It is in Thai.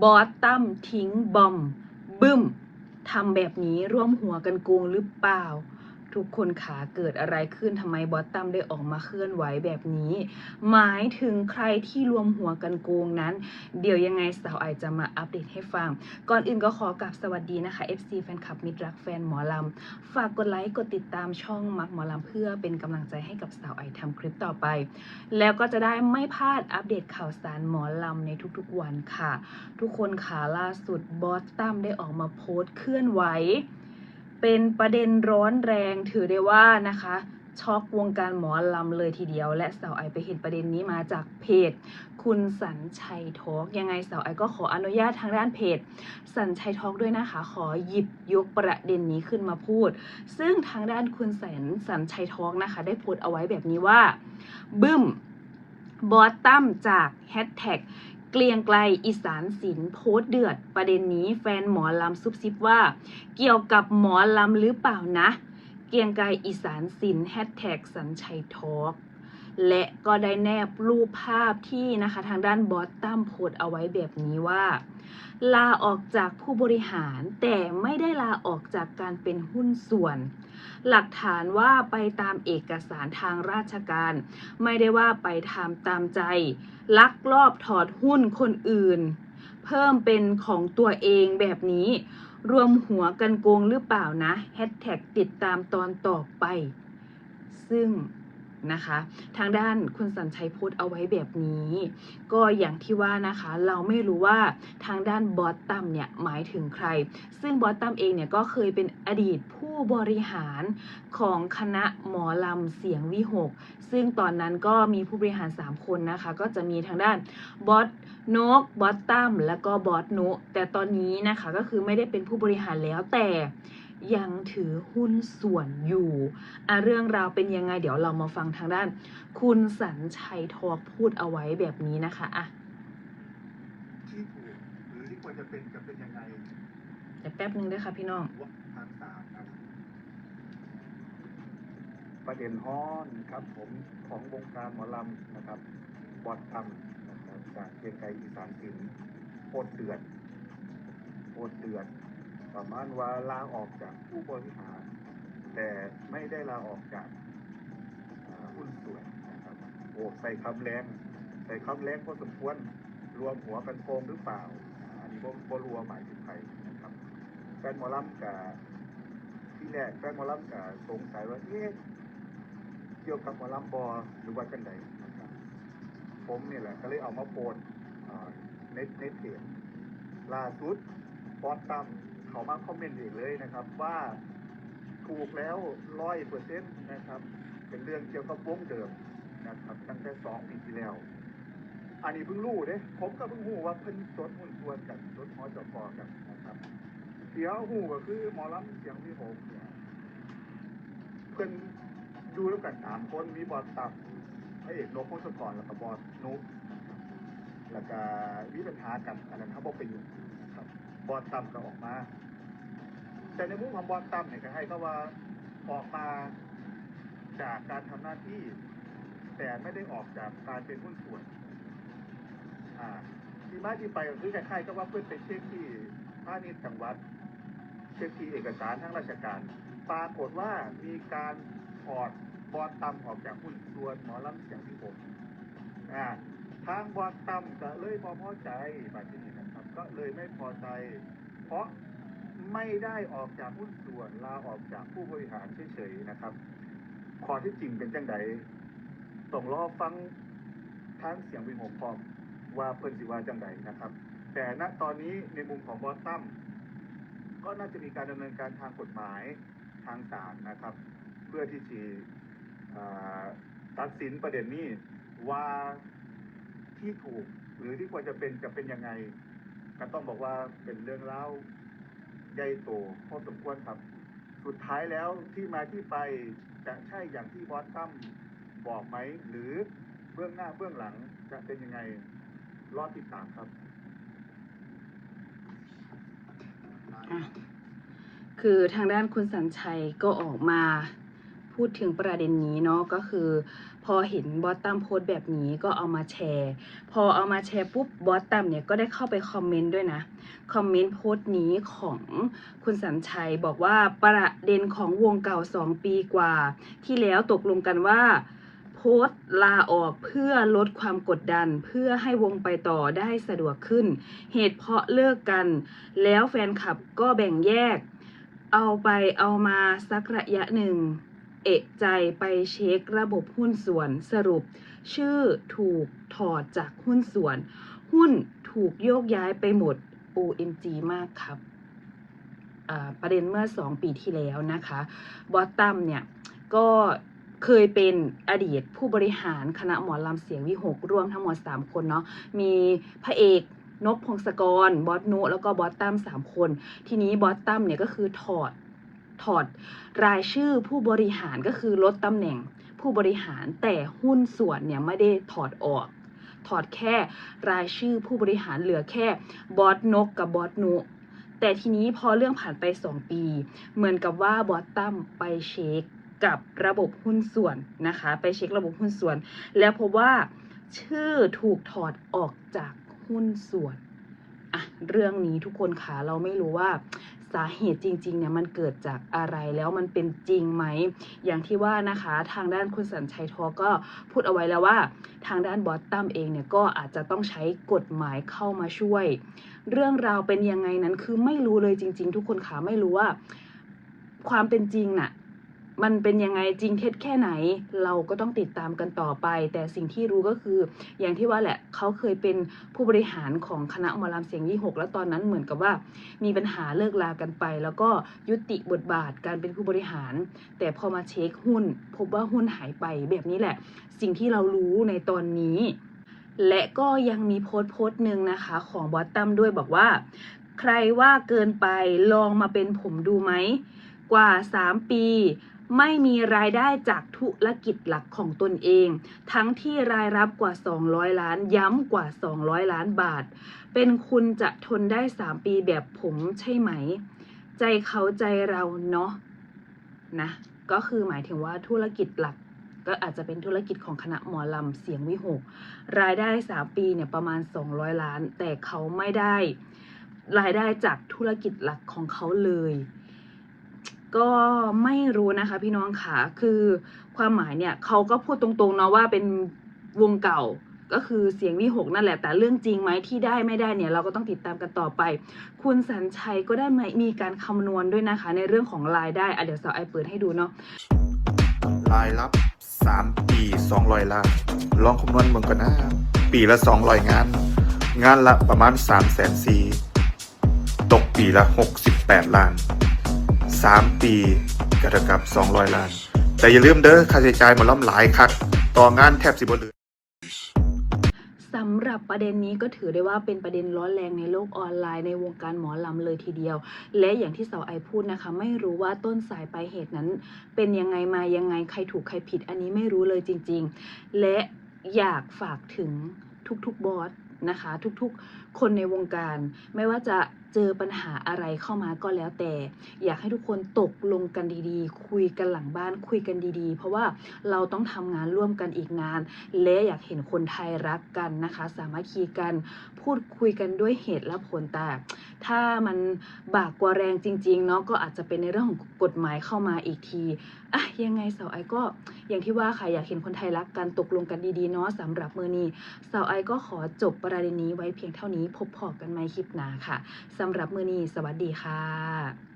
บอสตั้มทิ้งบอม บึ้มทำแบบนี้ร่วมหัวกันโกงหรือเปล่า ทุกคนขาเกิดอะไรขึ้นทำไมบอสตั้มได้ออกมาเคลื่อนไหวแบบนี้ หมายถึงใครที่รวมหัวกันโกงนั้น เดี๋ยวยังไงสาวไอจะมาอัปเดตให้ฟัง ก่อนอื่นก็ขอกลับสวัสดีนะคะ FC แฟนคลับมิตรรักแฟนหมอลำ ฝากกดไลค์กดติดตามช่องมักหมอลำเพื่อเป็นกำลังใจให้กับสาวไอทำคลิปต่อไป แล้วก็จะได้ไม่พลาดอัปเดตข่าวสารหมอลำในทุกๆวันค่ะ ทุกคนขาล่าสุดบอสตั้มได้ออกมาโพสต์เคลื่อนไหว เป็นประเด็นร้อนแรงถือได้ว่านะคะช็อกวงการหมอลำเลยทีเดียว และสาวไอไปเห็นประเด็นนี้มาจากเพจ คุณสันชัยทอกยังไงสาวไอก็ขออนุญาตทางด้านเพจ สันชัยทอกด้วยนะคะ ขอหยิบยกประเด็นนี้ขึ้นมาพูด ซึ่งทางด้านคุณสันสันชัยทอกนะคะ ได้โพสต์เอาไว้แบบนี้ว่า บึ้มบอสตั้มจากแฮชแท็ก เกลียงไกลอีสานศิลป์โพสเดือด ประเด็นนี้แฟนหมอลำซุบซิบว่า เกี่ยวกับหมอลำหรือเปล่านะ เกลียงไกลอีสานศิลป์แฮชแท็กสัญชัยทอล์ก และก็ได้แนบรูปภาพที่นะคะทางด้านบอสตั้มโพสเอาไว้แบบนี้ว่า ลาออกจากผู้บริหารแต่ไม่ได้ลาออกจากการเป็นหุ้นส่วน หลักฐานว่าไปตามเอกสารทางราชการ ไม่ได้ว่าไปทำตามใจ ลักลอบถอดหุ้นคนอื่น เพิ่มเป็นของตัวเองแบบนี้ รวมหัวกันโกงหรือเปล่านะแฮชแท็กติดตามตอนต่อไป ซึ่ง นะคะ ทางด้านคุณสัญชัยพูดเอาไว้แบบนี้ ก็อย่างที่ว่านะคะ เราไม่รู้ว่าทางด้านบอสตัมเนี่ยหมายถึงใคร ซึ่งบอสตัมเองเนี่ยก็เคยเป็นอดีตผู้บริหารของคณะหมอลำเสียงวิหก ซึ่งตอนนั้นก็มีผู้บริหาร 3 คนนะคะ ก็จะมีทางด้านบอสนกบอสตั้มแล้วก็บอสนุแต่ตอนนี้นะคะก็คือไม่ได้เป็นผู้บริหารแล้วแต่ ยังถือหุ้นส่วนอยู่อะเรื่องราวเป็นยังไงเดี๋ยวเรามาฟังทางด้าน คุณสันชัยทอกพูดเอาไว้แบบนี้นะคะอะที่ถูกหรือที่ควรจะเป็นจะเป็นยังไงเดี๋ยวแป๊บนึงด้วยค่ะพี่น้องว่าทางศาลครับ ประเด็นฮ้อนครับผมของวงการหมอลำนะครับ บอดทำนะครับจากเกรียงไกรอีสานศิลป์โคตรเดือดโคตรเดือด ประมาณว่าลาออกจากผู้บริหาร แต่ไม่ได้ลาออกจากหุ้นส่วนนะครับโอ้ใส่คำแรงใส่คำแรงพอสมควรรวมหัวกันโกงหรือเปล่า อันนี้บ่บ่รัวหมายถึงใครนะครับแฟนหมอลำกับที่แรกแฟนหมอลำกับสงสัยว่าเอ๊ะเกี่ยวกับหมอลำบอหรือว่าจังใดนะครับผมเนี่ยแหละก็เลยเอามาโพสในในเพจล่าสุดบอสตั้ม เขามาคอมเมนต์เองเลยนะครับ ว่าถูกแล้วร้อยเปอร์เซ็นต์นะครับ เป็นเรื่องเกี่ยวกับวงเดิมนะครับ ตั้งแต่สองปีที่แล้ว อันนี้เพิ่งรู้เด้ผมก็เพิ่งรู้ว่าเพิ่นจดหุ้นส่วนกันจดหอจอกกันนะครับ เสียหูก็คือหมอลำเสียงที่ผมเนี่ยเพิ่นอยู่ด้วกันสามคนมีบอสตับพระเอกนกพงศกรแล้วก็บอสนุกนะครับแล้วก็มีปัญหากันอันนั้นเขาบอกเป็นครับบอสตับก็ออกมา แต่ในมุมของบอสตับเนี่ยก็ให้เขาว่าออกมาจากการทำหน้าที่ แต่ไม่ได้ออกจากการเป็นหุ้นส่วนอ่าที่มาที่ไปก็คือคล้ายๆกับว่าเพื่อนไปเช็คที่พาณิชย์จังหวัดเช็คที่เอกสารทางราชการ ปรากฏว่ามีการถอดบอลตำออกจากหุ้นส่วนหมอลำเสียงที่ผมอ่าทางบอลตำก็เลยพอพอใจแบบนี้นะครับ ก็เลยไม่พอใจ เพราะ ไม่ได้ออกจากหุ้นส่วนลาออกจากผู้บริหารเฉยๆนะครับข้อที่จริงเป็นจังไดต้องรอฟังทางเสียงวิงหกพร้อมว่าเพิ่นสิว่าจังไดนะครับ แต่ณตอนนี้ในมุมของบอสตัมก็น่าจะมีการดำเนินการทางกฎหมายทางศาลนะครับ เพื่อที่จะตัดสินประเด็นนี้ว่าที่ถูกหรือที่ควรจะเป็นจะเป็นยังไงก็ต้องบอกว่าเป็นเรื่องเล่า ใหญ่โตพอสมควรครับ สุดท้ายแล้วที่มาที่ไปจะใช่อย่างที่บอสตั้มบอกไหม หรือเบื้องหน้าเบื้องหลังจะเป็นยังไงรอติดตามครับ คือทางด้านคุณสัญชัยก็ออกมา พูดถึงประเด็นนี้เนาะก็คือ พอเห็นบอสตัมโพสต์แบบนี้ก็เอามาแชร์ พอเอามาแชร์ปุ๊บบอสตัมเนี่ยก็ได้เข้าไปคอมเมนต์ด้วยนะคอมเมนต์โพสต์นี้ของคุณสัญชัยบอกว่าประเด็นของวงเก่า 2 ปีกว่า ที่แล้วตกลงกันว่าโพสต์ลาออกเพื่อลดความกดดันเพื่อให้วงไปต่อได้สะดวกขึ้น เหตุเพราะเลิกกัน แล้วแฟนคลับก็แบ่งแยก เอาไปเอามาสักระยะหนึ่ง เอะใจไปเช็คระบบหุ้นส่วนสรุป ชื่อถูกถอดจากหุ้นส่วน หุ้นถูกโยกย้ายไปหมด OMG มากครับอ่าประเด็นเมื่อ 2 ปีที่แล้วนะคะบอสตัมเนี่ยก็เคยเป็นอดีตผู้บริหารคณะหมอลำเสียงวิหกรวมทั้งหมด 3 คนเนาะมีพระเอกนกพงศกร บอสนุ แล้วก็บอสตั้ม3คน ทีนี้บอสตั้มเนี่ยก็คือถอด ถอดรายชื่อผู้บริหารก็คือลดตำแหน่งผู้บริหารแต่หุ้นส่วนเนี่ยไม่ได้ถอดออก ถอดแค่รายชื่อผู้บริหารเหลือแค่บอสนกกับบอสนุ แต่ทีนี้พอเรื่องผ่านไป 2 ปี เหมือนกับว่าบอสตั้มไปเช็คกับระบบหุ้นส่วนนะคะ ไปเช็คระบบหุ้นส่วน แล้วพบว่าชื่อถูกถอดออกจากหุ้นส่วนอะเรื่องนี้ทุกคนคะเราไม่รู้ว่า สาเหตุจริงๆเนี่ยมันเกิดจากอะไรแล้วมันเป็นจริงไหม อย่างที่ว่านะคะทางด้านคุณสัญชัยทอก็พูดเอาไว้แล้วว่า ทางด้านบอสตัมเองเนี่ยก็อาจจะต้องใช้กฎหมายเข้ามาช่วย เรื่องราวเป็นยังไงนั้นคือไม่รู้เลยจริง ๆ ทุกคนขาไม่รู้ว่า ความเป็นจริงน่ะ มันเป็นยังไงจริงเท็จแค่ไหน เราก็ต้องติดตามกันต่อไป แต่สิ่งที่รู้ก็คือ อย่างที่ว่าแหละเขาเคยเป็นผู้บริหารของคณะหมอลำเสียงยี่หกแล้วตอนนั้นเหมือนกับว่า มีปัญหาเลิกลากันไป แล้วก็ยุติบทบาทการเป็นผู้บริหาร แต่พอมาเช็คหุ้น พบว่าหุ้นหายไปแบบนี้แหละ สิ่งที่เรารู้ในตอนนี้ และก็ยังมีโพสต์โพสต์หนึ่งนะคะของบอสตัมด้วยบอกว่า ใครว่าเกินไปลองมาเป็นผมดูไหมกว่า 3 ปี ไม่มีรายได้จากธุรกิจหลักของตนเอง ทั้งที่รายรับกว่า 200 ล้านย้ำกว่า 200 ล้านบาท เป็นคุณจะทนได้ 3 ปีแบบผมใช่ไหม ใจเขาใจเราเนาะนะ ก็คือหมายถึงว่าธุรกิจหลักก็อาจจะเป็นธุรกิจของคณะหมอลำเสียงวิหก รายได้ 3 ปีเนี่ยประมาณ 200 ล้าน แต่เขาไม่ได้ รายได้จากธุรกิจหลักของเขาเลย ก็ไม่รู้นะคะพี่น้องค่ะ คือความหมายเนี่ยเขาก็พูดตรงๆเนาะว่าเป็นวงเก่าก็คือเสียงวิหกนั่นแหละแต่เรื่องจริงไหมที่ได้ไม่ได้เนี่ยเราก็ต้องติดตามกันต่อไป คุณสัญชัยก็ได้มีการคำนวณด้วยนะคะ ในเรื่องของรายได้อะเดี๋ยวสาวไอเปิดให้ดูเนาะรายรับ 3 ปี200ล้านลองคำนวณเบิ่งกันนะ ปีละ 200 งาน งานละประมาณ3 4 0 0 0ตกปีละ 68 ล้าน 3 ปีก็เท่ากับ 200 ล้าน แต่อย่าลืมเด้อค่าใช้จ่ายมันล้อมหลายคักต่องานแทบสิบ่เหลือสำหรับประเด็นนี้ก็ถือได้ว่าเป็นประเด็นร้อนแรงในโลกออนไลน์ในวงการหมอลำเลยทีเดียว และอย่างที่สาวไอพูดนะคะ ไม่รู้ว่าต้นสายปลายเหตุนั้น เป็นยังไงมายังไงใครถูกใครผิดอันนี้ไม่รู้เลยจริง ๆ และอยากฝากถึงทุกๆบอสนะคะ ทุกๆคนในวงการ ไม่ว่าจะเจอปัญหาอะไรเข้ามาก็แล้วแต่ อยากให้ทุกคนตกลงกันดีๆ คุยกันหลังบ้านคุยกันดีๆ เพราะว่าเราต้องทำงานร่วมกันอีกนาน และอยากเห็นคนไทยรักกันนะคะ สามัคคีกันพูดคุยกันด้วยเหตุและผลแต่ถ้ามันบากกว่าแรงจริงๆเนาะก็อาจจะเป็นในเรื่องของกฎหมายเข้ามาอีกทีอะยังไงสาวไอก็อย่างที่ว่าค่ะอยากเห็นคนไทยรักกันตกลงกันดีๆเนาะสำหรับมือนี้สาวไอก็ขอจบประเด็นนี้ไว้เพียงเท่านี้พบพอกันไหมคลิปหน้าค่ะสำหรับมือนี้สวัสดีค่ะ